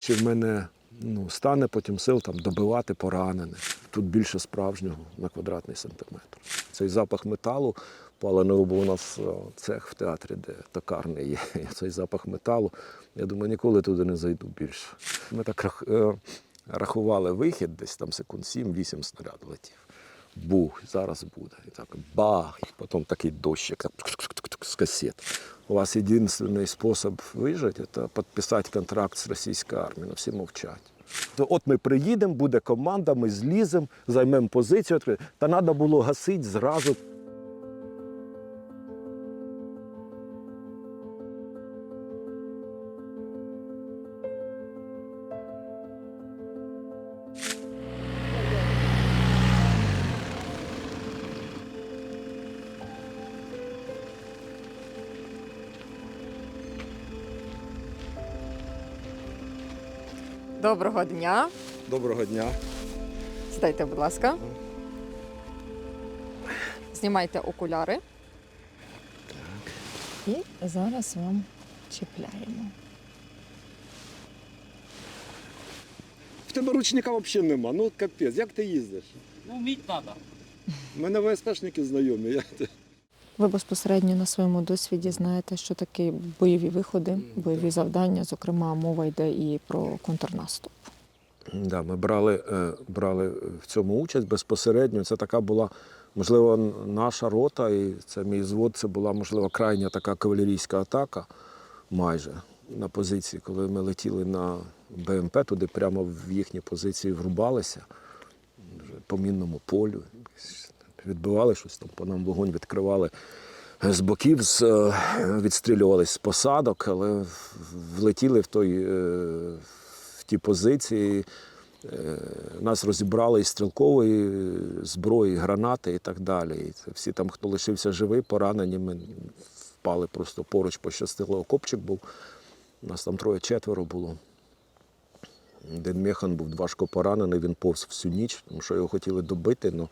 Чи в мене ну, стане потім сил там добивати поранених. Тут більше справжнього на квадратний сантиметр. Цей запах металу паленого, бо у нас е, цех в театрі, де токарний є. Цей запах металу. Я думаю, ніколи туди не зайду більше. Ми так е, рахували вихід, десь там секунд 7-8 снаряд летів. Бух, зараз буде. І так бах, і потім такий дощик так, з касет. У вас єдиний спосіб вижити це підписати контракт з російською армією. Ну, всі мовчать. То от ми приїдемо, буде команда, ми зліземо, займемо позицію. Та треба було гасити зразу. Доброго дня. Доброго дня. Сідайте, будь ласка. Знімайте окуляри. І зараз вам чіпляємо. В тебе ручника взагалі нема. Ну капець, як ти їздиш? Ну, вміть треба. У мене ВСПшники знайомі. Я... Ви безпосередньо на своєму досвіді знаєте, що таке бойові виходи, бойові завдання. Зокрема, мова йде і про контрнаступ. Да, ми брали, е, брали в цьому участь безпосередньо. Це така була, можливо, наша рота, і це мій звод, це була, можливо, крайня така кавалерійська атака майже на позиції, коли ми летіли на БМП, туди прямо в їхні позиції врубалися по мінному полю. Відбивали щось там, по нам вогонь відкривали з боків, з, е, відстрілювались з посадок, але влетіли в той. е, в ті позиції. Е, Нас розібрали із стрілкової зброї, гранати і так далі. І всі там, хто лишився живий, поранені, ми впали просто поруч, пощастило, окопчик був. У нас там троє-четверо було. Один механ був важко поранений, він повз всю ніч, тому що його хотіли добити, але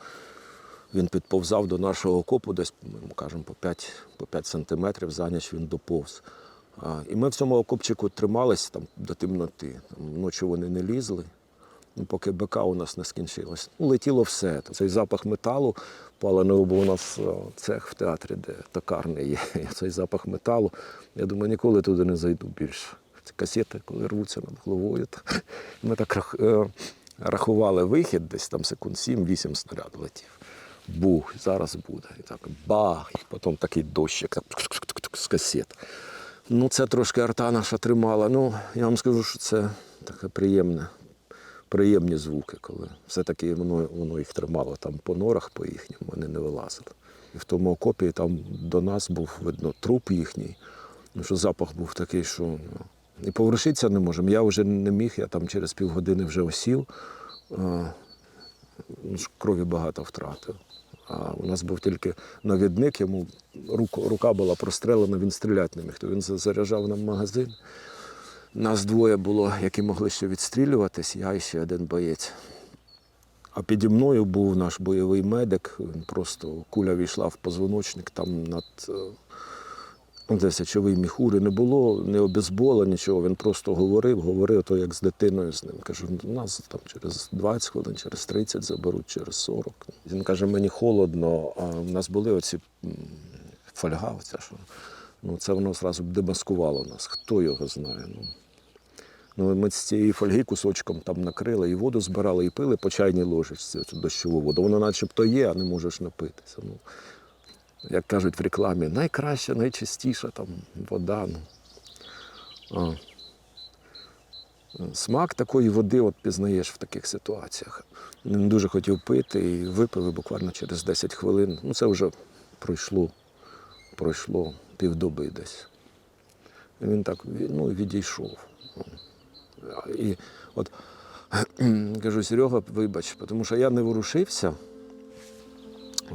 він підповзав до нашого окопу, десь, кажемо, по 5, по 5 сантиметрів за ніч він доповз. А, і ми в цьому окопчику трималися там, до темноти. Там, ночі вони не лізли, ну, поки БК у нас не скінчилось. Ну, летіло все. Цей запах металу паленого, бо у нас цех в театрі, де токарний є. Цей запах металу. Я думаю, ніколи туди не зайду більше. Ці касети, коли рвуться над головою. Ми так е, рахували вихід, десь там секунд 7-8 снаряд летів. Бух, зараз буде. І так бах, і потім такий дощик так, з касет. Ну, це трошки арта наша тримала. Ну, я вам скажу, що це таке приємне, приємні звуки, коли все-таки воно, воно їх тримало там по норах, по їхнім, вони не вилазили. І в тому окопі там до нас був видно труп їхній. Ну, що запах був такий, що ну, і поворушитися не можемо. Я вже не міг, я там через півгодини вже осів. Ну, крові багато втратив. А у нас був тільки навідник, йому рука була прострелена, він стріляти не міг. То він заряджав нам магазин. Нас двоє було, які могли ще відстрілюватись, я і ще один боєць. А піді мною був наш бойовий медик. Він просто куля війшла в позвоночник там над е, ну, де сечовий міхури. Не було ні обезбола, нічого. Він просто говорив, говорив, то як з дитиною з ним. Кажу, «Ну, нас там через 20 хвилин, через 30 заберуть, через 40. Він каже, мені холодно, а в нас були оці фольга, оця, що ну, це воно зразу б демаскувало нас. Хто його знає? Ну. Ну, ми з цієї фольги кусочком там накрили, і воду збирали, і пили по чайній ложечці цю дощову воду. Воно начебто є, а не можеш напитися. Ну, як кажуть в рекламі, найкраща, найчистіша там вода. Ну. Смак такої води от пізнаєш в таких ситуаціях. Не дуже хотів пити і випив і буквально через 10 хвилин. Ну, це вже пройшло, пройшло півдоби десь. І він так ну, відійшов. І от кажу, Серега, вибач, тому що я не ворушився,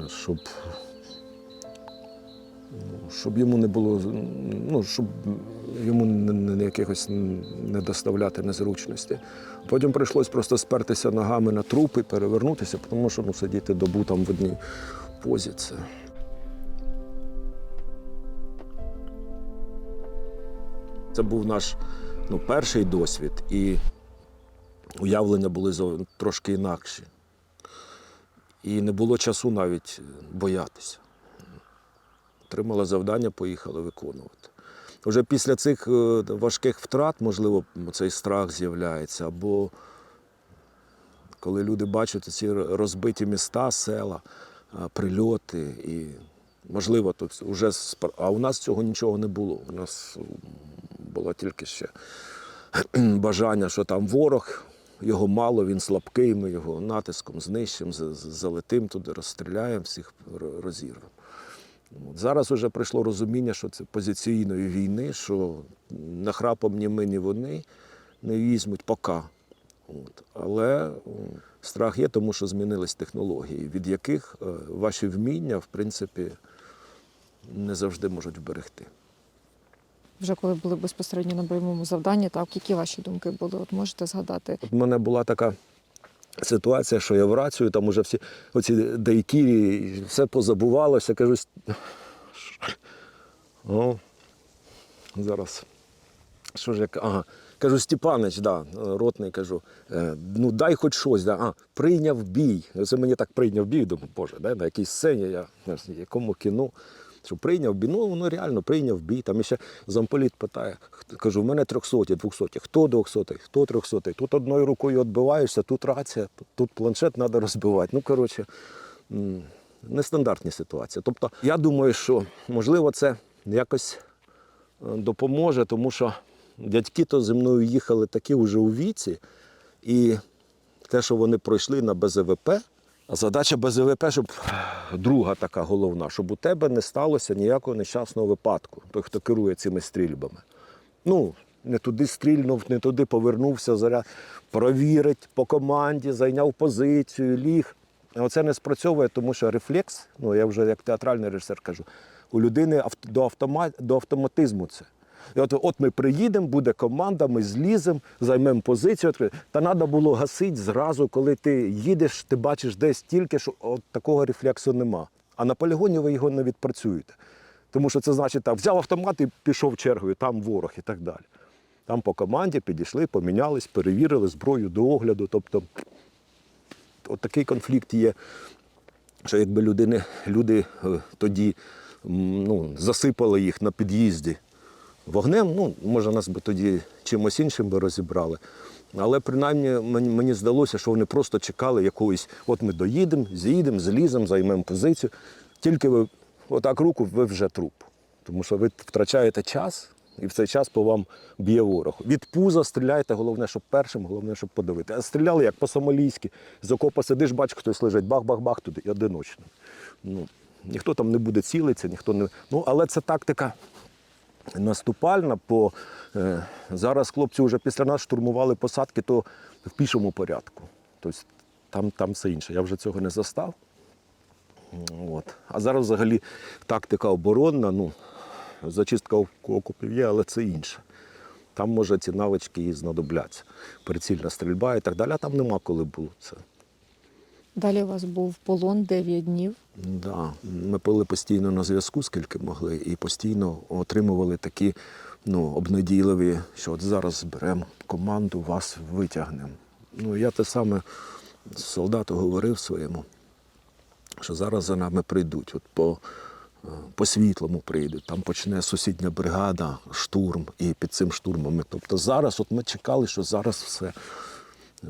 щоб, щоб йому не було, ну, щоб йому не, не якихось не доставляти незручності. Потім прийшлось просто спертися ногами на труп і перевернутися, тому що ну, сидіти добу там в одній позі. Це. Це був наш ну, перший досвід і уявлення були трошки інакші. І не було часу навіть боятися. Отримали завдання, поїхали виконувати. Вже після цих е, важких втрат, можливо, цей страх з'являється, або коли люди бачать ці розбиті міста, села, прильоти, і можливо, тут вже а у нас цього нічого не було. У нас було тільки ще бажання, що там ворог, його мало, він слабкий, ми його натиском знищимо, за- за- залетим туди, розстріляємо, всіх ро- розірвемо. От Зараз вже прийшло розуміння, що це позиційної війни, що нахрапом ні ми, ні вони не візьмуть поки. От. Але страх є, тому що змінились технології, від яких е, ваші вміння, в принципі, не завжди можуть вберегти. Вже коли були безпосередньо на бойовому завданні, так які ваші думки були? От можете згадати? От в мене була така ситуація, що я в рацію, там уже всі оці дайкірі, все позабувалося. Кажу, «С- о, зараз. Що ж я ага. Кажу, Степанич, да, ротний, кажу, «е, ну дай хоч щось. Да. А, прийняв бій. Це мені так прийняв бій, думаю, боже, да, на якійсь сцені, я не якому кіно. Що прийняв бій, ну воно реально прийняв бій. Там ще замполіт питає, кажу, в мене трьохсоті, двохсоті. Хто двохсотий, хто трьохсотий? Тут одною рукою відбиваєшся, тут рація, тут планшет треба розбивати. Ну, коротше, нестандартні ситуації. Тобто, я думаю, що можливо це якось е, допоможе, тому що дядьки то зі мною їхали такі вже у віці, і те, що вони пройшли на БЗВП, задача БЗВП, щоб друга така головна, щоб у тебе не сталося ніякого нещасного випадку, той, хто керує цими стрільбами. Ну, не туди стрільнув, не туди повернувся, заряд провірить по команді, зайняв позицію, ліг. Оце не спрацьовує, тому що рефлекс, ну я вже як театральний режисер кажу, у людини до, автома, до автоматизму це. От, от ми приїдемо, буде команда, ми зліземо, займемо позицію. Та треба було гасити зразу, коли ти їдеш, ти бачиш десь тільки, що от такого рефлексу нема. А на полігоні ви його не відпрацюєте. Тому що це значить, так, взяв автомат і пішов чергою, там ворог і так далі. Там по команді підійшли, помінялись, перевірили зброю до огляду. Тобто, от такий конфлікт є, що якби людини, люди е, тоді ну, засипали їх на під'їзді вогнем, ну, може, нас би тоді чимось іншим би розібрали. Але принаймні мені, здалося, що вони просто чекали якоїсь, от ми доїдемо, з'їдемо, зліземо, займемо позицію. Тільки ви отак руку, ви вже труп. Тому що ви втрачаєте час, і в цей час по вам б'є ворог. Від пуза стріляйте, головне, щоб першим, головне, щоб подавити. А стріляли як по-сомалійськи. З окопа сидиш, бачиш, хтось лежить, бах-бах-бах туди, і одиночно. Ну, ніхто там не буде цілитися, ніхто не. Ну, але це тактика наступальна, бо е, зараз хлопці вже після нас штурмували посадки, то в пішому порядку. Тобто там, там все інше. Я вже цього не застав. От. А зараз взагалі тактика оборонна, ну, зачистка окопів є, але це інше. Там, може, ці навички і знадобляться. Прицільна стрільба і так далі, а там нема коли було це. Далі у вас був полон 9 днів. Да. Ми були постійно на зв'язку, скільки могли, і постійно отримували такі ну, обнадійливі, що от зараз зберемо команду, вас витягнемо. Ну, я те саме солдату говорив своєму, що зараз за нами прийдуть. От по, е, по світлому прийдуть, там почне сусідня бригада, штурм, і під цим штурмом. Тобто зараз от ми чекали, що зараз все,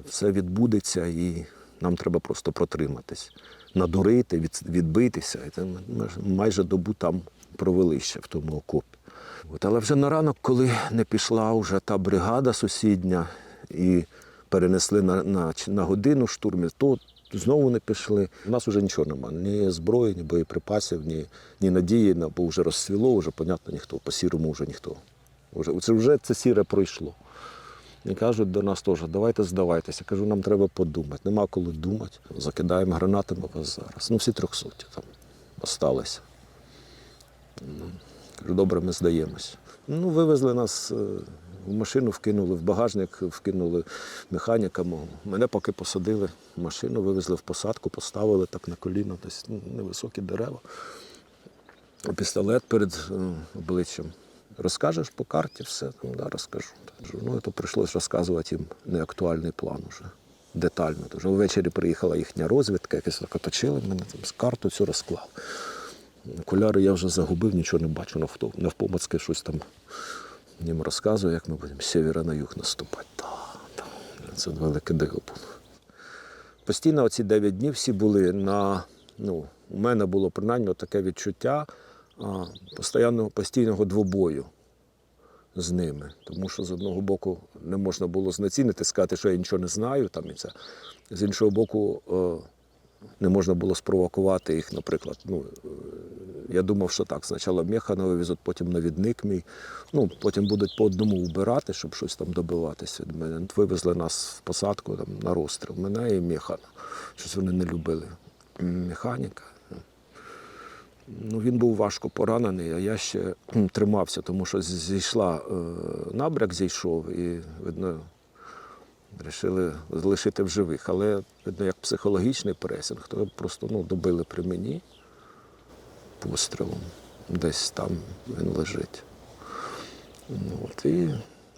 все відбудеться і нам треба просто протриматись, надурити, від, відбитися. І це майже добу там провели ще в тому окопі. От, але вже на ранок, коли не пішла вже та бригада сусідня і перенесли на, на, на годину штурмів, то знову не пішли. У нас вже нічого немає, ні зброї, ні боєприпасів, ні, ні надії, на- бо вже розсвіло, вже, понятно, ніхто, по сірому вже ніхто. Вже, це вже це сіре пройшло. І кажуть до нас теж, давайте здавайтеся. Кажу, нам треба подумати. Нема коли думати. Закидаємо гранатами вас зараз. Ну, всі трьохсоті там осталися. Ну, Кажу, добре, ми здаємось. Ну, вивезли нас е, в машину, вкинули в багажник, вкинули механіка мого. Мене поки посадили в машину, вивезли в посадку, поставили так на коліно, десь ну, невисокі дерева. Пістолет перед е, обличчям. Розкажеш по карті все, там, да, розкажу. Ну, то прийшлось розказувати їм неактуальний план уже. Детально. Тож ввечері приїхала їхня розвідка, якось так оточили мене, там, з карту цю розклав. Окуляри я вже загубив, нічого не бачу, навпомацьки щось там їм розказую, як ми будемо з севера на юг наступати. Та, та. Це велике диво було. Постійно оці 9 днів всі були на. Ну, у мене було принаймні таке відчуття а, постійного, постійного двобою з ними. Тому що з одного боку не можна було знецінити, сказати, що я нічого не знаю. Там, і це. З іншого боку, е, не можна було спровокувати їх, наприклад. Ну, е, я думав, що так, спочатку Механа вивезуть, потім навідник мій. Ну, потім будуть по одному вбирати, щоб щось там добиватися від мене. Вивезли нас в посадку там, на розстріл, мене і Механа. Щось вони не любили механіка. Ну, він був важко поранений, а я ще тримався, тому що зійшла е, набряк, зійшов і, видно, вирішили залишити в живих. Але, видно, як психологічний пресинг, то просто ну, добили при мені пострілом. Десь там він лежить. Ну, От, і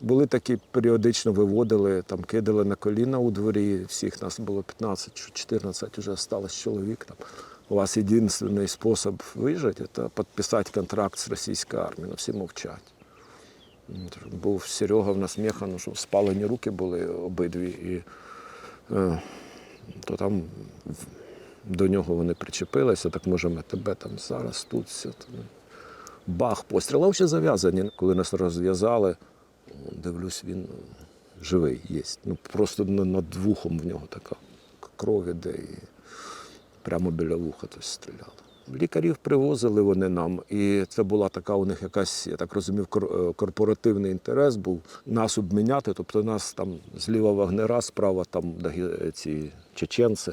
були такі, періодично виводили, там кидали на коліна у дворі. Всіх нас було 15 чи 14, вже залишилось чоловік. Там. У вас єдиний спосіб вижити це підписати контракт з російською армією. Ну, всі мовчать. Був Серега в нас механу, що спалені руки були обидві. І, е, то там до нього вони причепилися, так може ми тебе там зараз тут все. Там. Бах, постріл, а ще зав'язані. Коли нас розв'язали, дивлюсь, він живий є. Ну, просто над вухом в нього така кров іде і прямо біля вуха то стріляли. Лікарів привозили вони нам, і це була така у них якась, я так розумів, е, корпоративний інтерес був нас обміняти. Тобто нас там зліва вагнера, справа там ці чеченці.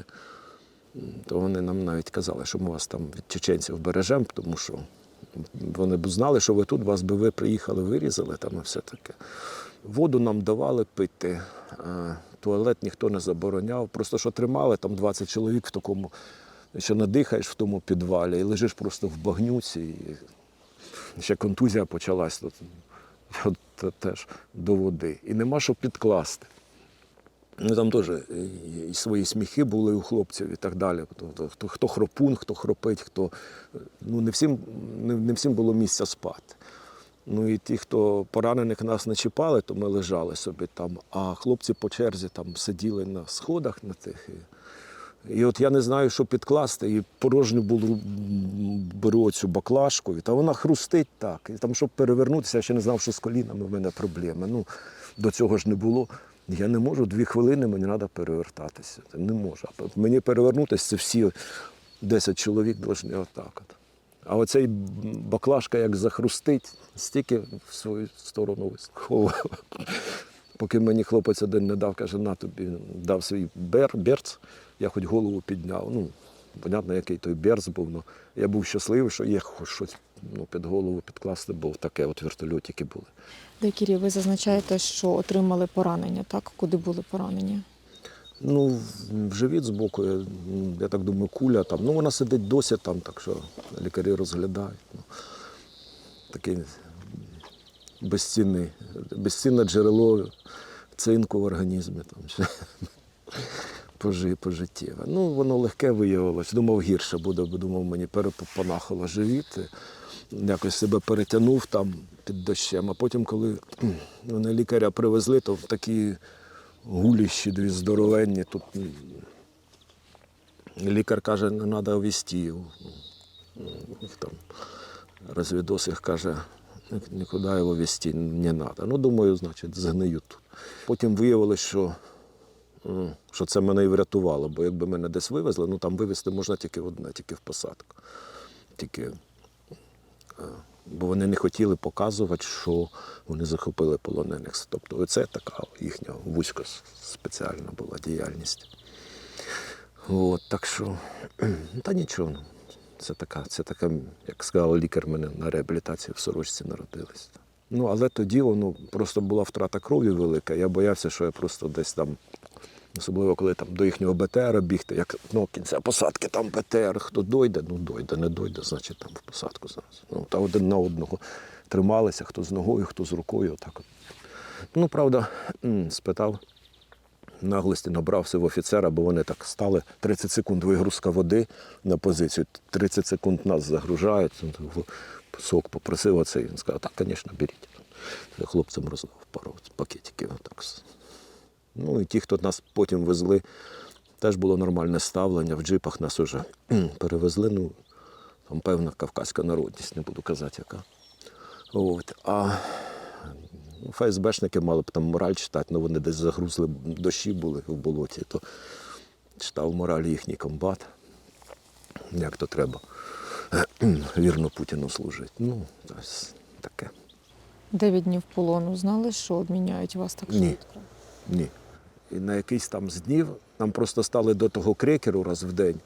То вони нам навіть казали, що ми вас там від чеченців бережемо, тому що вони б знали, що ви тут, вас би ви приїхали, вирізали там і все таке. Воду нам давали пити, е, туалет ніхто не забороняв. Просто що тримали там 20 чоловік в такому, що надихаєш в тому підвалі і лежиш просто в багнюці. І ще контузія почалась тут. От теж до води. І нема що підкласти. Ну, там теж і- свої сміхи були у хлопців і так далі. Хто, хто хропун, хто хропить, хто. Ну, не всім, не, не всім було місця спати. Ну і ті, хто поранених нас не чіпали, то ми лежали собі там. А хлопці по черзі там сиділи на сходах на тих. І, і от я не знаю, що підкласти, і порожню було беру цю баклажку, та вона хрустить так. І там, щоб перевернутися, я ще не знав, що з колінами в мене проблеми. Ну, до цього ж не було. Я не можу, дві хвилини мені треба перевертатися. Не можу. Мені перевернутися, це всі 10 чоловік повинні отак. А оцей баклажка як захрустить, стільки в свою сторону висховував. Поки мені хлопець один не дав, каже, на тобі дав свій бер, берц, я хоч голову підняв. Ну, понятно, який той берц був. Ну, я був щасливий, що є хоч щось ну, під голову підкласти, бо таке от вертольотики були. Декірі, ви зазначаєте, що отримали поранення, так? Куди були поранення? Ну, в- в живіт збоку, я, я так думаю, куля там. Ну, вона сидить досі там, так що лікарі розглядають. Ну, такий безцінний, безцінне джерело цинку в організмі. Там. Пожиттєве. Ну, воно легке виявилось. Думав, гірше буде, бо думав, мені перепонахало живіт. Якось себе перетягнув там під дощем. А потім, коли вони лікаря привезли, то такі гуліщі дві здоровенні. Тут лікар каже, не треба там розвідос їх каже, «Ні- нікуди його вести не треба. Ну, думаю, значить, згнию тут. Потім виявилось, що, що це мене і врятувало, бо якби мене десь вивезли, ну там вивезти можна тільки одне, тільки в посадку. Тільки, е, бо вони не хотіли показувати, що вони захопили полонених. Тобто це така їхня вузько спеціальна була діяльність. От, так що, ну, та нічого. Це така, це така, як сказав лікар, мене на реабілітації в сорочці народились. Ну, але тоді воно просто була втрата крові велика. Я боявся, що я просто десь там, особливо коли там до їхнього БТР бігти, як ну, кінця посадки, там БТР, хто дойде, ну дойде, не дойде, значить там в посадку зараз. Ну, та один на одного трималися, хто з ногою, хто з рукою. Отак. от. Ну, правда, спитав, наглості набрався в офіцера, бо вони так стали 30 секунд вигрузка води на позицію, 30 секунд нас загружають. Ну, Сок попросив оцей. Він сказав, так, звісно, беріть. Я хлопцям роздав пару пакетиків. Так. Ну і ті, хто нас потім везли, теж було нормальне ставлення. В джипах нас уже перевезли. Ну, там певна кавказька народність, не буду казати, яка. От. А ФСБшники мали б там мораль читати, але вони десь загрузли дощі були в болоті, то читав мораль їхній комбат. Як то треба вірно Путіну служити. Ну, ось таке. Дев'ять днів полону знали, що обміняють вас так Ні. швидко? Ні. І на якийсь там з днів нам просто стали до того крекеру раз в день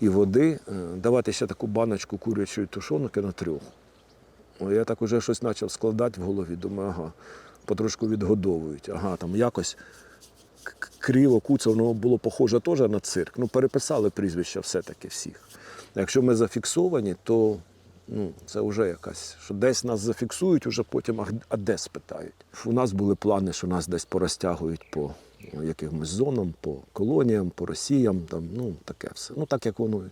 і води е, давати ще таку баночку курячої тушонки на трьох. О, Я так уже щось почав складати в голові. Думаю, ага, потрошку відгодовують. Ага, там якось криво, куцо, воно було похоже теж на цирк. Ну, переписали прізвища все-таки всіх. Якщо ми зафіксовані, то ну, це вже якась, що десь нас зафіксують, уже потім, а, де спитають. У нас були плани, що нас десь порозтягують по ну, якимось зонам, по колоніям, по Росіям, там, ну, таке все. Ну, так як воно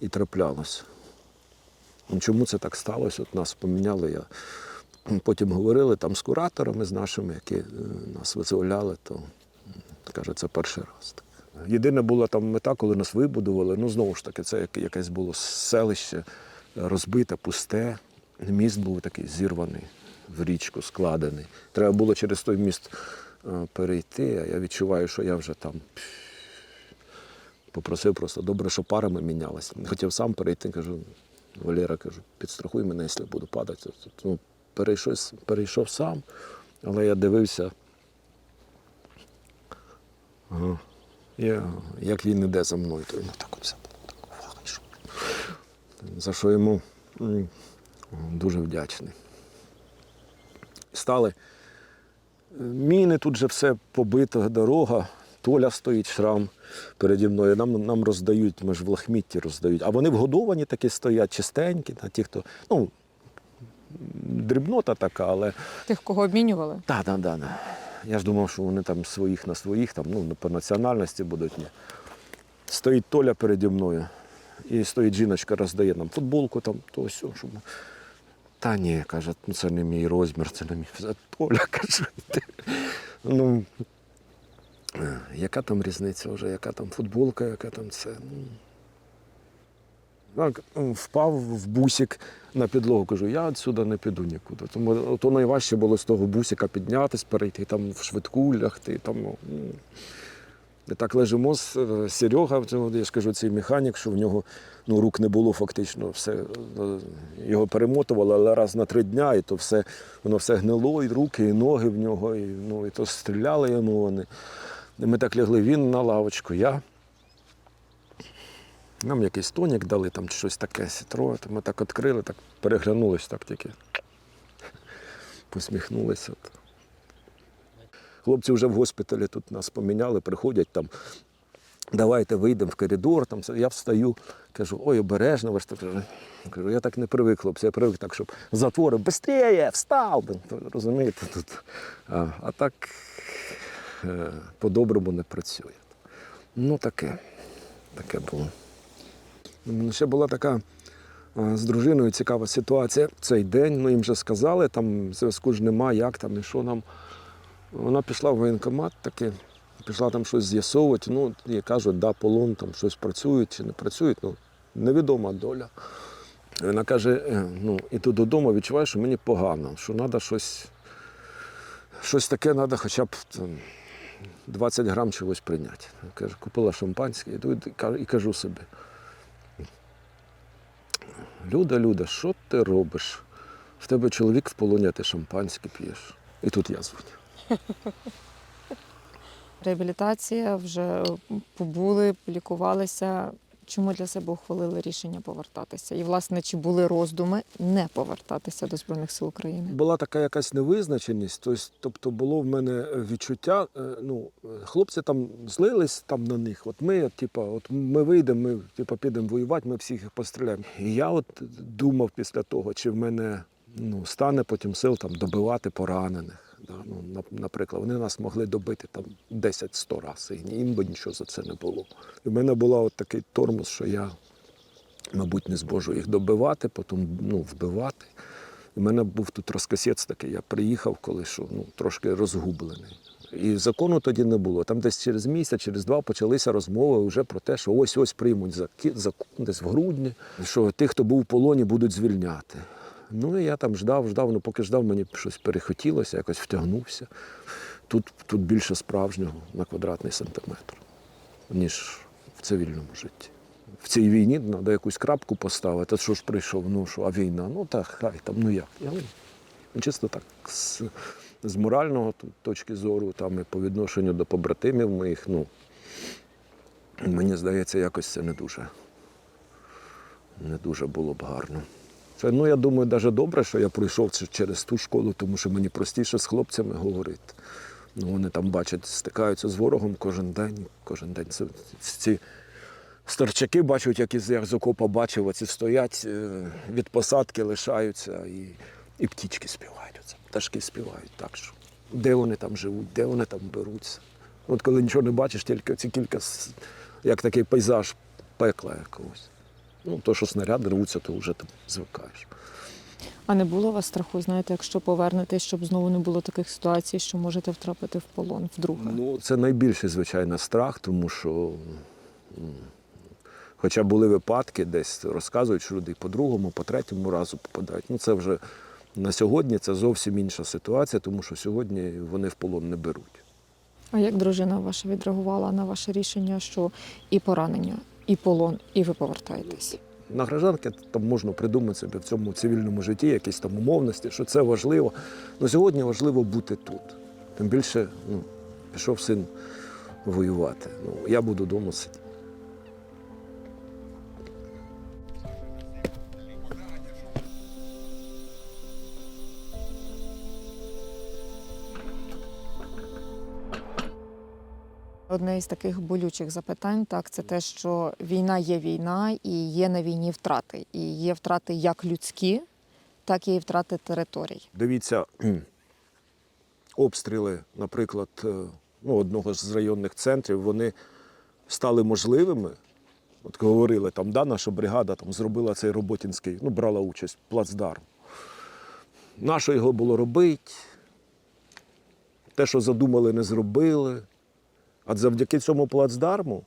і траплялося. Ну, Чому це так сталося? От нас поміняли. Я потім говорили там з кураторами, з нашими, які е, нас визволяли, то каже, це перший раз. Єдине була там мета, коли нас вибудували. Ну, знову ж таки, це якесь було селище розбите, пусте. Міст був такий зірваний, в річку складений. Треба було через той міст е, перейти, а я відчуваю, що я вже там попросив просто добре, що парами мінялися. Хотів сам перейти, кажу, Валера, кажу, підстрахуй мене, якщо буду падати. Ну, перейшов, перейшов сам, але я дивився. Я, як він іде за мною, то він так все було. За що йому дуже вдячний. Стали е, міни, тут же все побито, дорога. Толя стоїть шрам переді мною. Нам, нам роздають, ми ж в лахмітті роздають. А вони вгодовані такі стоять, чистенькі, та ті, хто. Ну, дрібнота така, але. Тих, кого обмінювали? Так, так, так. Я ж думав, що вони там своїх на своїх, там, ну, по національності будуть. Ні. Стоїть Толя переді мною. І стоїть жіночка, роздає нам футболку, там, то все, щоб. Та ні, каже, ну це не мій розмір, це не мій. Толя каже. ти. Ну, яка там різниця вже, яка там футболка, яка там це. Ну, так, впав в бусик на підлогу. Кажу, я відсюди не піду нікуди. Тому то найважче було з того бусика піднятись, перейти там в швидку лягти. Там, ну, і так лежимо з е, Серега, я ж кажу, цей механік, що в нього ну, рук не було фактично. Все, е, його перемотували, але раз на три дня, і то все, воно все гнило, і руки, і ноги в нього, і, ну, і то стріляли йому вони. Ми так лягли, він на лавочку, я. Нам якийсь тонік дали, там щось таке сітро. Ми так відкрили, так переглянулись, так тільки посміхнулися. Хлопці вже в госпіталі тут нас поміняли, приходять там. Давайте вийдемо в коридор. Там, я встаю, кажу, ой, обережно, ви ж так. Кажу, я так не привик, хлопці, я привик так, щоб затвори, быстрее, встав. Розумієте, тут. А, а так е, по-доброму не працює. Ну, таке. Таке було. Ще була така з дружиною цікава ситуація. Цей день, ну їм вже сказали, там зв'язку ж нема, як там і що нам. Вона пішла в воєнкомат таки, пішла там щось з'ясовувати. Ну, їй кажуть, да, полон, там щось працюють чи не працюють. Ну, невідома доля. Вона каже: «Е, ну, іду додому, відчуваю, що мені погано, що треба щось, щось таке треба хоча б там, 20 грам чогось прийняти. Каже, купила шампанське, іду і кажу- собі. Люда, Люда, що ти робиш? В тебе чоловік в полоні, а ти шампанське п'єш. І тут я дзвоню. Реабілітація вже побули, лікувалися. Чому для себе ухвалили рішення повертатися? І, власне, чи були роздуми не повертатися до Збройних сил України? Була така якась невизначеність, тобто, було в мене відчуття, е, ну, е, хлопці там злились там на них. От ми, типа, от ми вийдемо, ми типа, підемо воювати, ми всіх їх постріляємо. І я от думав після того, чи в мене ну, стане потім сил там, добивати поранених. Ну, наприклад, вони нас могли добити там 10-100 разів, і їм би нічого за це не було. І в мене був такий тормоз, що я, мабуть, не зможу їх добивати, потім ну, вбивати. У мене був тут розкосець такий, я приїхав, коли що, ну, трошки розгублений. І закону тоді не було. Там десь через місяць, через два почалися розмови вже про те, що ось-ось приймуть закон десь в грудні, що тих, хто був в полоні, будуть звільняти. Ну і я там ждав, ждав, ну поки ждав, мені щось перехотілося, якось втягнувся. Тут, тут більше справжнього на квадратний сантиметр, ніж в цивільному житті. В цій війні треба якусь крапку поставити. Що ж прийшов? Ну що, а війна? Ну так, хай там, ну як? Я, ну, чисто так, з, з морального точки зору, там і по відношенню до побратимів моїх, ну мені здається, якось це не дуже, не дуже було б гарно. Це, ну, я думаю, навіть добре, що я пройшов через ту школу, тому що мені простіше з хлопцями говорити. Ну, вони там бачать, стикаються з ворогом кожен день, кожен день. Це, ці старчаки бачать, як із як з окопа бачив, оці стоять е, від посадки, лишаються і, і птічки співають. Оце, пташки співають. Так що, де вони там живуть, де вони там беруться. От коли нічого не бачиш, тільки ці кілька, як такий пейзаж пекла якогось. Ну, то, що снаряди рвуться, то вже там звикаєш. А не було у вас страху, знаєте, якщо повернетесь, щоб знову не було таких ситуацій, що можете втрапити в полон вдруге? Ну, це найбільший, звичайно, страх, тому що, хоча були випадки, десь розказують, що люди по другому, по третьому разу попадають. Ну, це вже на сьогодні це зовсім інша ситуація, тому що сьогодні вони в полон не беруть. А як дружина ваша відреагувала на ваше рішення, що і поранення, і полон, і ви повертаєтесь? На гражданки там можна придумати собі в цьому цивільному житті якісь там умовності, що це важливо. Ну сьогодні важливо бути тут. Тим більше ну, пішов син воювати. Ну, я буду вдома сидіти. Одне із таких болючих запитань, так, це те, що війна є війна, і є на війні втрати. І є втрати як людські, так і втрати територій. Дивіться, обстріли, наприклад, е, ну, одного з районних центрів, вони стали можливими. От говорили, там, да, наша бригада там, зробила цей роботінський, ну, брала участь, плацдарм. Нащо його було робити? Те, що задумали, не зробили. А завдяки цьому плацдарму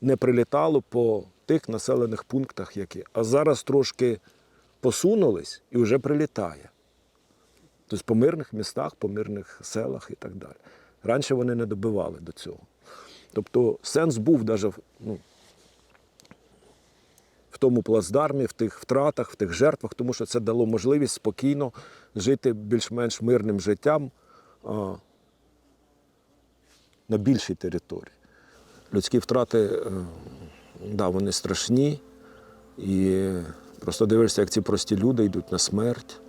не прилітало по тих населених пунктах, які. А зараз трошки посунулись і вже прилітає. Тобто по мирних містах, по мирних селах і так далі. Раніше вони не добивали до цього. Тобто сенс був навіть ну, в тому плацдармі, в тих втратах, в тих жертвах, тому що це дало можливість спокійно жити більш-менш мирним життям на більшій території. Людські втрати, е, да, вони страшні. І просто дивишся, як ці прості люди йдуть на смерть.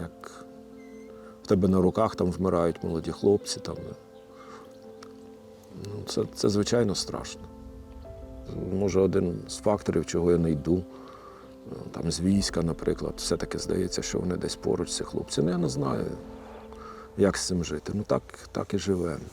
Як в тебе на руках там вмирають молоді хлопці. Там. Ну, це, це звичайно страшно. Може, один з факторів, чого я не йду, там з війська, наприклад, все-таки здається, що вони десь поруч ці хлопці. Ну, я не знаю, як з цим жити. Ну так, так і живемо.